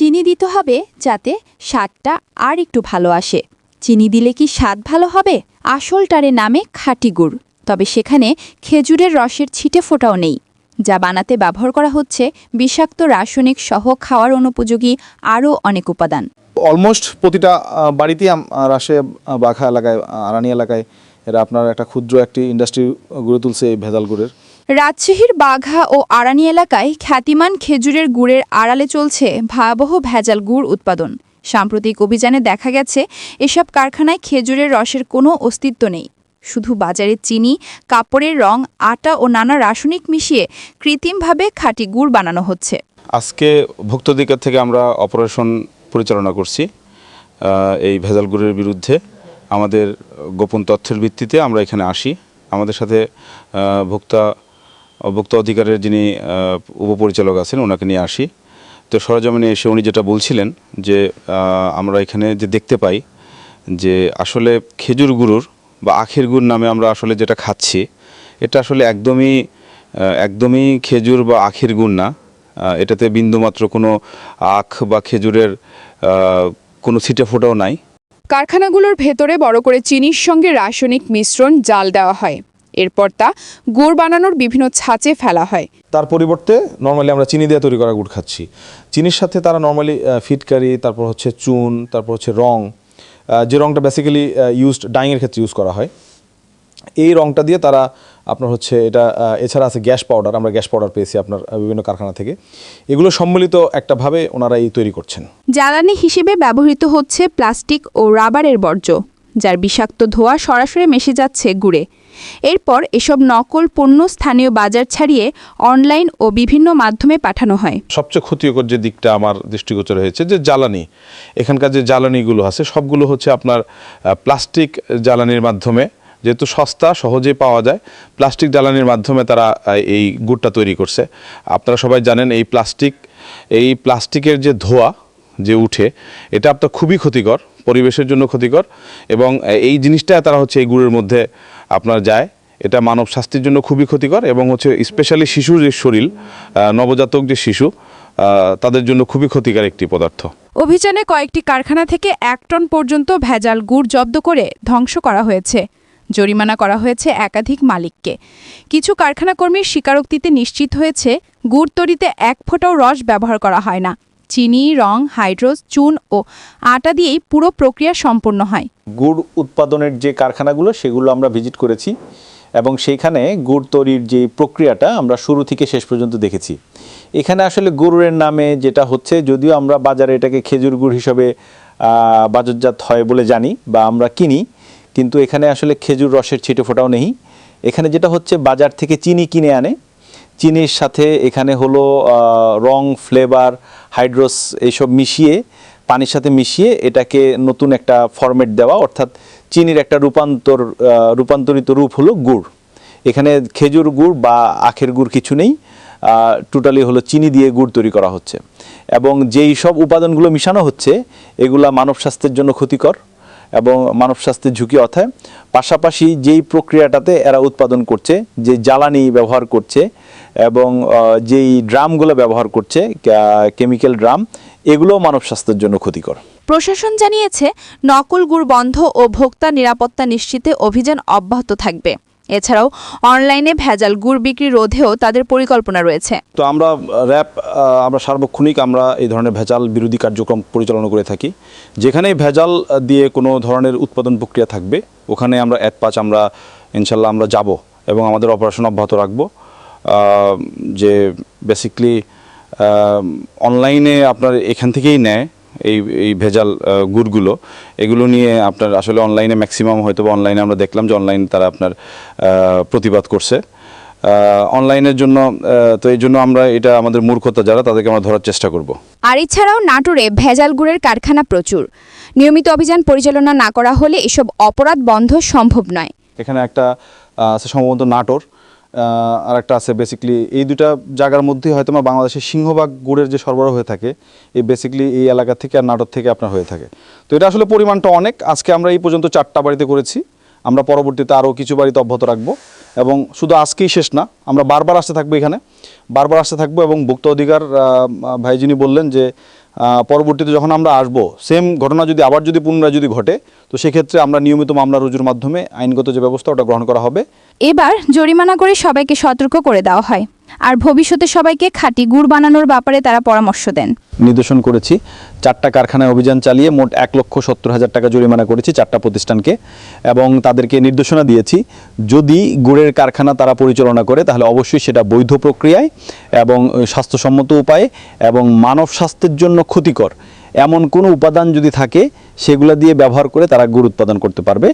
চিনি দিতে হবে যাতে স্বাদটা আর একটু ভালো আসে। চিনি দিলে কি স্বাদ ভালো হবে? আসলটারে নামে খাঁটি গুড়। তবে সেখানে খেজুরের রসের ছিটে ফোটাও নেই। যা বানাতে ব্যবহার করা হচ্ছে বিষাক্ত রাসায়নিক সহ খাওয়ার অনুপযোগী আরও অনেক উপাদান। অলমোস্ট প্রতিটা বাড়িতেই রাশে বাঘা এলাকায় আরানি এলাকায় এরা আপনার একটা ক্ষুদ্র একটি ইন্ডাস্ট্রি গড়ে তুলছে এই ভেজাল গুড়ের। রাজশাহীর বাঘা ও আরানি এলাকায় খ্যাতিমান খেজুরের গুড়ের আড়ালে চলছে ভয়াবহ ভেজাল গুড় উৎপাদন। সাম্প্রতিক অভিযানে দেখা গেছে, এসব কারখানায় খেজুরের রসের কোনো অস্তিত্ব নেই। শুধু বাজারে চিনি, কাপড়ের রং, আটা ও নানা রাসায়নিক মিশিয়ে কৃত্রিমভাবে খাঁটি গুড় বানানো হচ্ছে। আজকে ভুক্তাধিকার থেকে আমরা অপারেশন পরিচালনা করছি এই ভেজাল গুড়ের বিরুদ্ধে। আমাদের গোপন তথ্যের ভিত্তিতে আমরা এখানে আসি। আমাদের সাথে ভোক্তা ভোক্তা অধিকারের যিনি উপপরিচালক আছেন, ওনাকে নিয়ে আসি। তো সরজমিনে এসে উনি যেটা বলছিলেন যে আমরা এখানে যে দেখতে পাই যে আসলে খেজুর গুড়ুর বা আখের গুড় নামে আমরা আসলে যেটা খাচ্ছি, এটা আসলে একদমই একদমই খেজুর বা আখের গুড় না। এটাতে বিন্দুমাত্র কোনো আখ বা খেজুরের কোনো ছিটে ফোটাও নাই। কারখানাগুলোর ভেতরে বড় করে চিনির সঙ্গে রাসায়নিক মিশ্রণ জাল দেওয়া হয়। এরপর তা গুড় বানানোর বিভিন্ন ছাঁচে ফেলা হয়। তার পরিবর্তে নর্মালি আমরা চিনি দিয়ে তৈরি করা গুড় খাচ্ছি। চিনির সাথে তারা নর্মালি ফিটকারি তারপর হচ্ছে চুন তারপর হচ্ছে রং যে রংটা বেসিক্যালি ইউজড ডাইংয়ের ক্ষেত্রে ইউজ করা হয়। এই রংটা দিয়ে তারা আপনার হচ্ছে এটা এছাড়া আছে গ্যাস পাউডার আমরা গ্যাস পাউডার পেয়েছি আপনার বিভিন্ন কারখানা থেকে। এগুলো সম্মিলিত একটাভাবে ওনারা এই তৈরি করছেন। জ্বালানি হিসেবে ব্যবহৃত হচ্ছে প্লাস্টিক ও রাবারের বর্জ্য যার বিষাক্ত ধোঁয়া সরাসরি মিশে যাচ্ছে গুড়ে। এরপর এসব নকল পণ্য স্থানীয় বাজার ছাড়িয়ে অনলাইন ও বিভিন্ন মাধ্যমে পাঠানো হয়। সবচেয়ে ক্ষতিকর যে দিকটা আমার দৃষ্টিগোচর হয়েছে যে জ্বালানি, এখানকার যে জ্বালানিগুলো আছে সবগুলো হচ্ছে আপনার প্লাস্টিক জ্বালানির মাধ্যমে। যেহেতু সস্তা সহজে পাওয়া যায়, প্লাস্টিক জ্বালানির মাধ্যমে তারা এই গুড়টা তৈরি করছে। আপনারা সবাই জানেন এই প্লাস্টিক, এই প্লাস্টিকের যে ধোয়া যে উঠে, এটা আপনার খুবই ক্ষতিকর, পরিবেশের জন্য ক্ষতিকর এবং এই জিনিসটা তারা হচ্ছে এই গুড়ের মধ্যে আপনার যায়। এটা মানব স্বাস্থ্যের জন্য খুবই ক্ষতিকর এবং হচ্ছে স্পেশালি শিশুর যে শরীর নবজাতক যে শিশু তাদের জন্য খুবই ক্ষতিকর একটি পদার্থ। অভিযানে কয়েকটি কারখানা থেকে এক টন পর্যন্ত ভেজাল গুড় জব্দ করে ধ্বংস করা হয়েছে। জরিমানা করা হয়েছে একাধিক মালিককে। কিছু কারখানা কর্মীর স্বীকারোক্তিতে নিশ্চিত হয়েছে, গুড় তৈরিতে এক ফোঁটাও রস ব্যবহার করা হয় না। চিনি, রং, হাইড্রোজ, চুন ও আটা দিয়েই পুরো প্রক্রিয়া সম্পন্ন হয়। গুড় উৎপাদনের যে কারখানাগুলো, সেগুলো আমরা ভিজিট করেছি এবং সেইখানে গুড় তৈরির যে প্রক্রিয়াটা আমরা শুরু থেকে শেষ পর্যন্ত দেখেছি। এখানে আসলে গুড়ের নামে যেটা হচ্ছে, যদিও আমরা বাজারে এটাকে খেজুর গুড় হিসাবে বাজারজাত হয় বলে জানি বা আমরা কিনি, কিন্তু এখানে আসলে খেজুর রসের ছিটে ফোটাও নেই। এখানে যেটা হচ্ছে, বাজার থেকে চিনি কিনে আনে। চিনির সাথে এখানে হলো রং ফ্লেভার হাইড্রোস এইসব মিশিয়ে, পানির সাথে মিশিয়ে এটাকে নতুন একটা ফরম্যাট দেওয়া, অর্থাৎ চিনির একটা রূপান্তর রূপান্তরিত রূপ হলো গুড়। এখানে খেজুর গুড় বা আখের গুড় কিছু নেই টোটালি হলো চিনি দিয়ে গুড় তৈরি করা হচ্ছে। এবং যেই সব উপাদানগুলো মিশানো হচ্ছে, এগুলা মানব স্বাস্থ্যের জন্য ক্ষতিকর এবং মানব স্বাস্থ্যের ঝুঁকি অথায় পাশাপাশি যেই প্রক্রিয়াটাতে এরা উৎপাদন করছে, যে জ্বালানি ব্যবহার করছে এবং যেই ড্রামগুলো ব্যবহার করছে কেমিক্যাল ড্রাম এগুলোও মানব স্বাস্থ্যের জন্য ক্ষতিকর। প্রশাসন জানিয়েছে নকল গুড় বন্ধ ও ভোক্তা নিরাপত্তা নিশ্চিতে অভিযান অব্যাহত থাকবে। এছাড়াও অনলাইনে ভেজাল গুড় বিক্রি রোধেও তাদের পরিকল্পনা রয়েছে। তো আমরা র্যাপ আমরা সার্বক্ষণিক আমরা এই ধরনের ভেজাল বিরোধী কার্যক্রম পরিচালনা করে থাকি। যেখানেই ভেজাল দিয়ে কোনো ধরনের উৎপাদন প্রক্রিয়া থাকবে ওখানে আমরা এক পাঁচ আমরা ইনশাল্লাহ আমরা যাব এবং আমাদের অপারেশন অব্যাহত রাখব। যে বেসিকলি অনলাইনে আপনার এখান থেকেই নেয় এই এই ভেজাল গুড়গুলো। এগুলো নিয়ে আপনার আসলে অনলাইনে ম্যাক্সিমাম হয়তো বা অনলাইনে আমরা দেখলাম যে অনলাইন তারা আপনার প্রতিবাদ করছে। অনলাইনের জন্য তো এই জন্য আমরা এটা আমাদের মূর্খতা যারা তাদেরকে আমরা ধরার চেষ্টা করব। আর এছাড়াও নাটোরে ভেজাল গুড়ের কারখানা প্রচুর। নিয়মিত অভিযান পরিচালনা না করা হলে এসব অপরাধ বন্ধ সম্ভব নয়। এখানে একটা সম্ভবত নাটোর। আর একটা আছে বেসিক্যালি এই দুটা জায়গার মধ্যেই হয়তো আমার বাংলাদেশের সিংহভাগ গুড়ের যে সরবরাহ হয়ে থাকে, এই বেসিক্যালি এই এলাকা থেকে আর নাটোর থেকে আপনার হয়ে থাকে। তো এটা আসলে পরিমাণটা অনেক। আজকে আমরা এই পর্যন্ত চারটা বাড়িতে করেছি। আমরা পরবর্তীতে আরও কিছু বাড়িতে অব্যাহত রাখব। এবং শুধু আজকেই শেষ না, আমরা বারবার আসতে থাকব এখানে। বারবার আসতে থাকব এবং ভুক্ত অধিকার ভাই যিনি বললেন যে পরবর্তীতে যখন আমরা আসব সেম ঘটনা যদি আবার যদি পুনরায় যদি ঘটে, তো সেক্ষেত্রে আমরা নিয়মিত মামলা রুজুর মাধ্যমে আইনগত যে ব্যবস্থা, ওটা গ্রহণ করা হবে। এবার জরিমানা করে সবাইকে সতর্ক করে দেওয়া হয়। আর ভবিষ্যতে সবাইকে খাঁটি গুড় বানানোর ব্যাপারে তারা পরামর্শ দেন। নির্দেশন করেছি, চারটা কারখানায় অভিযান চালিয়ে মোট এক লক্ষ সত্তর হাজার টাকা জরিমানা করেছি চারটা প্রতিষ্ঠানকে এবং তাদেরকে নির্দেশনা দিয়েছি, যদি গুড়ের কারখানা তারা পরিচালনা করে তাহলে অবশ্যই সেটা বৈধ প্রক্রিয়ায় এবং স্বাস্থ্যসম্মত উপায়ে এবং মানব স্বাস্থ্যের জন্য ক্ষতিকর। এমন কোনো উপাদান যদি থাকে, সেগুলো দিয়ে ব্যবহার করে তারা গুড় উৎপাদন করতে পারবে।